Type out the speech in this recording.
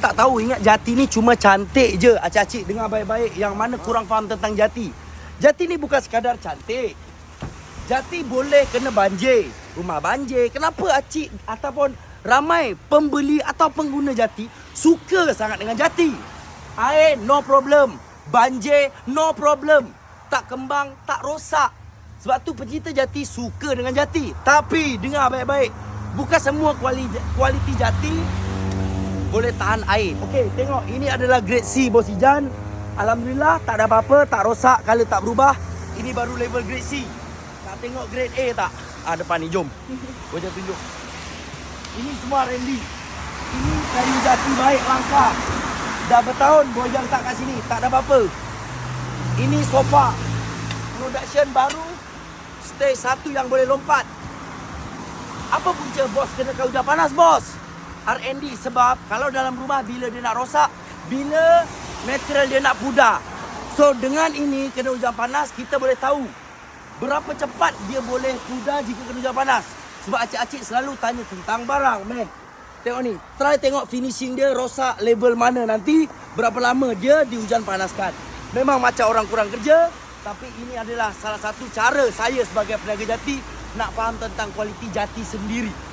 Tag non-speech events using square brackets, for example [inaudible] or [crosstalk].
Tak tahu ingat jati ni cuma cantik je. Acik-acik dengar baik-baik Yang mana kurang faham tentang jati. Jati ni bukan sekadar cantik. Jati boleh kena banjir. Rumah banjir. Kenapa acik Ataupun ramai pembeli atau pengguna jati Suka sangat dengan jati? Air no problem. Banjir no problem. Tak kembang tak rosak. Sebab tu pencinta jati suka dengan jati. Tapi dengar baik-baik. Bukan semua kualiti, jati boleh tahan air. Okey, tengok ini adalah grade C bos Ijan. Alhamdulillah tak ada apa-apa, tak rosak, color tak berubah. Ini baru level grade C. Nak tengok grade A tak? Ah depan ni jom. [laughs] Boleh tunjuk. Ini semua Randy. Ini kayu jati baik langka. Dah bertahun Bojang tak kat sini, tak ada apa-apa. Ini sofa. Production baru. Stage satu yang boleh lompat. Apa punca bos kena kau hujan panas bos? R&D sebab kalau dalam rumah bila dia nak rosak, bila material dia nak pudar. So dengan ini kena hujan panas kita boleh tahu berapa cepat dia boleh pudar jika kena hujan panas. Sebab acik-acik selalu tanya tentang barang, man. Tengok ni, try tengok finishing dia rosak level mana nanti berapa lama dia dihujan panaskan. Memang macam orang kurang kerja, tapi ini adalah salah satu cara saya sebagai peniaga jati nak faham tentang kualiti jati sendiri.